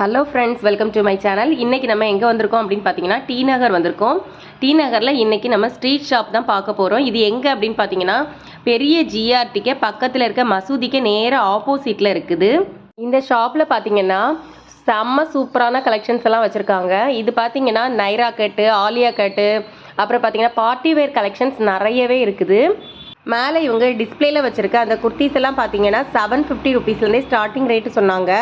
Hello friends welcome to my channel இன்றைக்கி நம்ம எங்கே வந்திருக்கோம் அப்படின்னு பார்த்தீங்கன்னா டி நகர் வந்திருக்கோம். டி நகரில் இன்றைக்கி நம்ம ஸ்ட்ரீட் ஷாப் தான் பார்க்க போகிறோம் இது எங்கே அப்படின்னு பார்த்தீங்கன்னா பெரிய ஜிஆர்டிக்கு பக்கத்தில் இருக்க மசூதிக்கு நேராக ஆப்போசிட்டில் இருக்குது. இந்த ஷாப்பில் பார்த்தீங்கன்னா செம்ம சூப்பரான கலெக்ஷன்ஸ் எல்லாம் வச்சுருக்காங்க. இது பார்த்தீங்கன்னா நைரா கட்டு ஆலியா கட்டு அப்புறம் பார்த்தீங்கன்னா பார்ட்டி வேர் கலெக்ஷன்ஸ் நிறையவே இருக்குது. மேலே இவங்க டிஸ்பிளேல வச்சுருக்க அந்த குர்த்திஸ் எல்லாம் பார்த்தீங்கன்னா செவன் ஃபிஃப்டி ருபீஸ்லேருந்தே ஸ்டார்டிங் ரேட்டு சொன்னாங்க.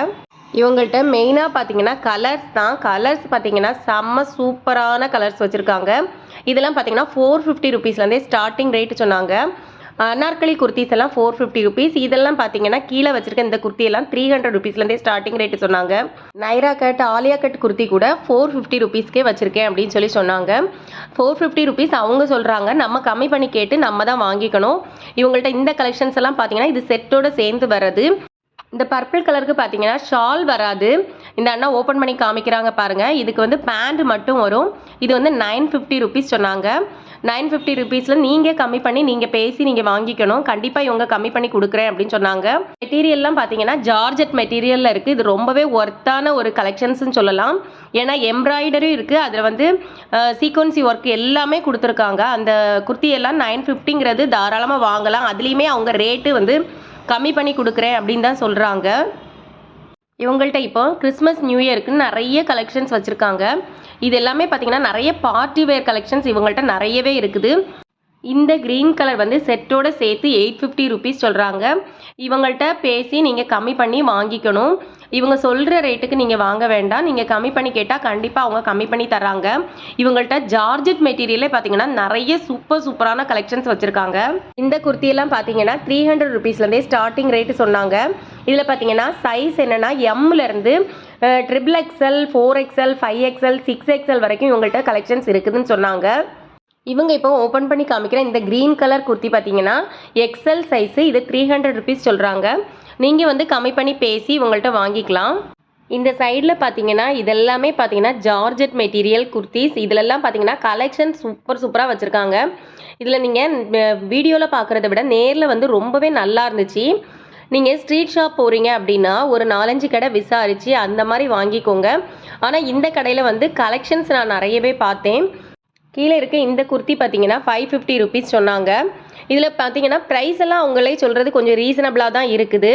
இவங்கள்ட்ட மெயினாக பார்த்தீங்கன்னா கலர்ஸ் தான். கலர்ஸ் பார்த்தீங்கன்னா செம்ம சூப்பரான கலர்ஸ் வச்சுருக்காங்க. இதெல்லாம் பார்த்தீங்கன்னா ஃபோர் ஃபிஃப்டி ருபீஸ்லேருந்தே ஸ்டார்டிங் ரேட்டு சொன்னாங்க. அனார்கலி குர்த்திஸ் எல்லாம் ஃபோர் ஃபிஃப்டி ருபீஸ் இதெல்லாம் பார்த்தீங்கன்னா கீழே வச்சிருக்க இந்த குர்த்தி எல்லாம் த்ரீ ஹண்ட்ரட் ருபீஸ்லேருந்தே ஸ்டார்டிங் ரேட்டு சொன்னாங்க. நைரா கட் ஆலியா கட் குர்த்தி கூட ஃபோர் ஃபிஃப்டி ருபீஸ்க்கே வச்சிருக்கேன் அப்படின்னு சொல்லி சொன்னாங்க. ஃபோர் ஃபிஃப்டி ருபீஸ் அவங்க சொல்கிறாங்க நம்ம கம்மி பண்ணி கேட்டு நம்ம தான் வாங்கிக்கணும். இவங்கள்ட்ட இந்த கலெக்ஷன்ஸ் எல்லாம் பார்த்தீங்கன்னா இது செட்டோட சேர்ந்து வர்றது. இந்த பர்பிள் கலருக்கு பார்த்தீங்கன்னா ஷால் வராது. இந்த அண்ணா ஓப்பன் பண்ணி காமிக்கிறாங்க பாருங்கள் இதுக்கு வந்து பேண்ட் மட்டும் வரும். இது வந்து நைன் ஃபிஃப்டி ருபீஸ் சொன்னாங்க. நைன் ஃபிஃப்டி ருபீஸில் நீங்கள் கம்மி பண்ணி நீங்கள் பேசி நீங்கள் வாங்கிக்கணும். கண்டிப்பாக இவங்க கம்மி பண்ணி கொடுக்குறேன் அப்படின்னு சொன்னாங்க. மெட்டீரியல்லாம் பார்த்தீங்கன்னா ஜார்ஜெட் மெட்டீரியலில் இருக்குது இது ரொம்பவே ஒர்த்தான ஒரு கலெக்ஷன்ஸ்னு சொல்லலாம். ஏன்னா எம்ப்ராய்டரி இருக்குது அதில் வந்து சீக்வன்சி ஒர்க் எல்லாமே கொடுத்துருக்காங்க. அந்த குர்த்தி எல்லாம் நைன் ஃபிஃப்டிங்கிறது தாராளமாக வாங்கலாம். அதுலேயுமே அவங்க ரேட்டு வந்து கம்மி பண்ணி கொடுக்குறேன் அப்படின்னு தான் சொல்கிறாங்க இவங்கள்ட்ட இப்போ கிறிஸ்மஸ் நியூ இயருக்குன்னு நிறைய கலெக்ஷன்ஸ் வச்சுருக்காங்க. இது எல்லாமே பார்த்தீங்கன்னா நிறைய பார்ட்டி வேர் கலெக்ஷன்ஸ் இவங்கள்ட்ட நிறையவே இருக்குது. இந்த க்ரீன் கலர் வந்து செட்டோட சேர்த்து எயிட் ஃபிஃப்டி ருபீஸ் சொல்கிறாங்க இவங்கள்ட்ட பேசி நீங்கள் கம்மி பண்ணி வாங்கிக்கணும். இவங்க சொல்கிற ரேட்டுக்கு நீங்கள் வாங்க வேண்டாம். நீங்கள் கம்மி பண்ணி கேட்டால் கண்டிப்பாக அவங்க கம்மி பண்ணி தராங்க இவங்கள்ட்ட ஜார்ஜெட் மெட்டீரியலே பார்த்தீங்கன்னா நிறைய சூப்பர் சூப்பரான கலெக்ஷன்ஸ் வச்சுருக்காங்க. இந்த குர்த்தியெல்லாம் பார்த்தீங்கன்னா த்ரீ ஹண்ட்ரட் ருபீஸ்லேருந்தே ஸ்டார்டிங் ரேட்டு சொன்னாங்க. இதில் பார்த்தீங்கன்னா சைஸ் என்னென்னா எம்லேருந்து triple XL four XL five XL six XL வரைக்கும் இவங்கள்ட்ட கலெக்ஷன்ஸ் இருக்குதுன்னு சொன்னாங்க. இவங்க இப்போ ஓப்பன் பண்ணி காமிக்கிற இந்த க்ரீன் கலர் குர்த்தி பார்த்தீங்கன்னா எக்ஸல் சைஸு இது த்ரீ ஹண்ட்ரட் ருபீஸ் சொல்கிறாங்க நீங்கள் வந்து கம்மி பண்ணி பேசி உங்கள்கிட்ட வாங்கிக்கலாம். இந்த சைடில் பார்த்தீங்கன்னா இதெல்லாமே பார்த்தீங்கன்னா ஜார்ஜெட் மெட்டீரியல் குர்த்திஸ். இதிலெல்லாம் பார்த்தீங்கன்னா கலெக்ஷன் சூப்பர் சூப்பராக வச்சுருக்காங்க. இதில் நீங்கள் வீடியோவில் பார்க்குறத விட நேரில் வந்து ரொம்பவே நல்லா இருந்துச்சு. நீங்கள் ஸ்ட்ரீட் ஷாப் போகிறீங்க அப்படின்னா ஒரு நாலஞ்சு கடை விசாரித்து அந்த மாதிரி வாங்கிக்கோங்க. ஆனால் இந்த கடையில் வந்து கலெக்ஷன்ஸ் நான் நிறையவே பார்த்தேன். கீழே இருக்க இந்த குர்த்தி பார்த்தீங்கன்னா ஃபைவ் ஃபிஃப்டி ருபீஸ் சொன்னாங்க. இதில் பார்த்தீங்கன்னா ப்ரைஸ் எல்லாம் அவங்களே சொல்கிறது கொஞ்சம் ரீசனபிளாக தான் இருக்குது.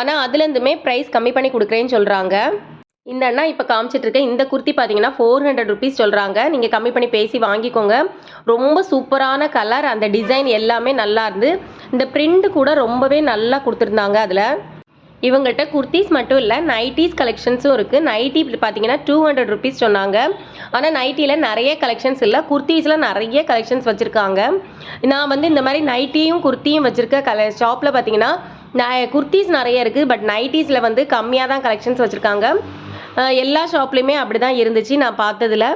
ஆனால் அதுலேருந்துமே ப்ரைஸ் கம்மி பண்ணி கொடுக்குறேன்னு சொல்கிறாங்க இந்த அண்ணா இப்போ காமிச்சிட்ருக்க இந்த குர்த்தி பார்த்தீங்கன்னா ஃபோர் ஹண்ட்ரட் ருபீஸ் சொல்கிறாங்க நீங்கள் கம்மி பண்ணி பேசி வாங்கிக்கோங்க. ரொம்ப சூப்பரான கலர் அந்த டிசைன் எல்லாமே நல்லா இருந்து இந்த பிரிண்ட் கூட ரொம்பவே நல்லா கொடுத்துருந்தாங்க அதில். இவங்கள்ட்ட குர்த்திஸ் மட்டும் இல்லை நைட்டிஸ் கலெக்ஷன்ஸும் இருக்குது நைட்டி பார்த்தீங்கன்னா டூ ஹண்ட்ரட் ருபீஸ் சொன்னாங்க. ஆனால் நைட்டியில் நிறைய கலெக்ஷன்ஸ் இல்லை. குர்த்திஸில் நிறைய கலெக்ஷன்ஸ் வச்சுருக்காங்க. நான் வந்து இந்த மாதிரி நைட்டியும் குர்த்தியும் வச்சுருக்க கல ஷாப்பில் பார்த்தீங்கன்னா நான் குர்த்திஸ் நிறைய இருக்குது பட் நைட்டிஸில் வந்து கம்மியாக தான் கலெக்ஷன்ஸ் வச்சுருக்காங்க. எல்லா ஷாப்லேயுமே அப்படி தான் இருந்துச்சு. நான் பார்த்ததில்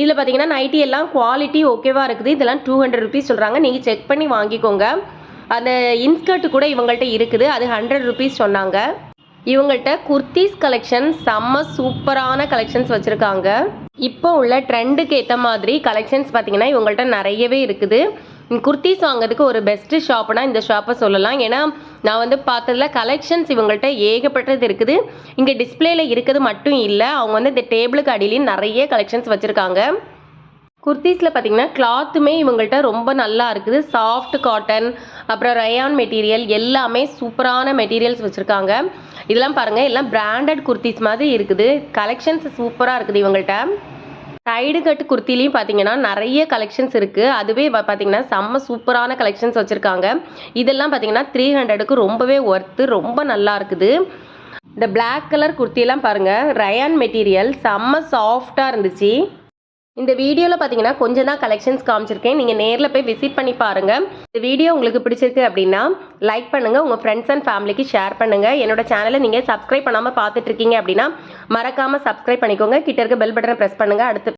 இதில் பார்த்தீங்கன்னா நைட்டி எல்லாம் குவாலிட்டி ஓகேவாக இருக்குது. இதெல்லாம் டூ ஹண்ட்ரட் ருபீஸ் சொல்கிறாங்க நீங்கள் செக் பண்ணி வாங்கிக்கோங்க. அந்த இன்ஸ்கர்ட் கூட இவங்கள்ட்ட இருக்குது. அது ஹண்ட்ரட் ருபீஸ் சொன்னாங்க. இவங்கள்ட்ட குர்த்திஸ் கலெக்ஷன் செம்ம சூப்பரான கலெக்ஷன்ஸ் வச்சுருக்காங்க. இப்போ உள்ள ட்ரெண்டுக்கு ஏற்ற மாதிரி கலெக்ஷன்ஸ் பார்த்தீங்கன்னா இவங்கள்ட்ட நிறையவே இருக்குது. குர்த்திஸ் வாங்குறதுக்கு ஒரு பெஸ்ட்டு ஷாப்னா இந்த ஷாப்பை சொல்லலாம். ஏன்னா நான் வந்து பார்த்ததில் கலெக்ஷன்ஸ் இவங்கள்ட்ட ஏகப்பட்டது இருக்குது. இங்கே டிஸ்பிளேயில் இருக்கிறது மட்டும் இல்லை அவங்க வந்து இந்த டேபிளுக்கு அடியிலையும் நிறைய கலெக்ஷன்ஸ் வச்சுருக்காங்க. குர்த்திஸில் பார்த்தீங்கன்னா கிளாத்துமே இவங்கள்ட்ட ரொம்ப நல்லா இருக்குது. சாஃப்ட் காட்டன் அப்புறம் ரயான் மெட்டீரியல் எல்லாமே சூப்பரான மெட்டீரியல்ஸ் வச்சுருக்காங்க. இதெல்லாம் பாருங்கள் எல்லாம் பிராண்டட் குர்த்திஸ் மாதிரி இருக்குது. கலெக்ஷன்ஸ் சூப்பராக இருக்குது இவங்கள்ட்ட. சைடு கட்டு குர்த்திலையும் பார்த்தீங்கன்னா நிறைய கலெக்ஷன்ஸ் இருக்குது அதுவே பார்த்தீங்கன்னா செம்ம சூப்பரான கலெக்ஷன்ஸ் வச்சுருக்காங்க. இதெல்லாம் பார்த்தீங்கன்னா த்ரீ ஹண்ட்ரடுக்கு ரொம்பவே ஒர்த்து ரொம்ப நல்லா இருக்குது. இந்த பிளாக் கலர் குர்த்தியெல்லாம் பாருங்கள் ரயான் மெட்டீரியல் செம்ம சாஃப்டாக இருந்துச்சு. இந்த வீடியோவில் பார்த்தீங்கன்னா கொஞ்சம் தான் கலெக்ஷன்ஸ் காமிச்சிருக்கேன். நீங்கள் நேரில் போய் விசிட் பண்ணி பாருங்கள் இந்த வீடியோ உங்களுக்கு பிடிச்சிருக்கு அப்படின்னா லைக் பண்ணுங்கள் உங்கள் ஃப்ரெண்ட்ஸ் அண்ட் ஃபேமிலிக்கு ஷேர் பண்ணுங்கள் என்னோட சேனலை நீங்கள் சப்ஸ்கிரைப் பண்ணாமல் பார்த்துட்டு இருக்கீங்க அப்படின்னா மறக்காமல் சப்ஸ்கிரைப் பண்ணிக்கோங்க. கிட்ட இருக்க பெல் பட்டனை ப்ரெஸ் பண்ணுங்கள் அடுத்து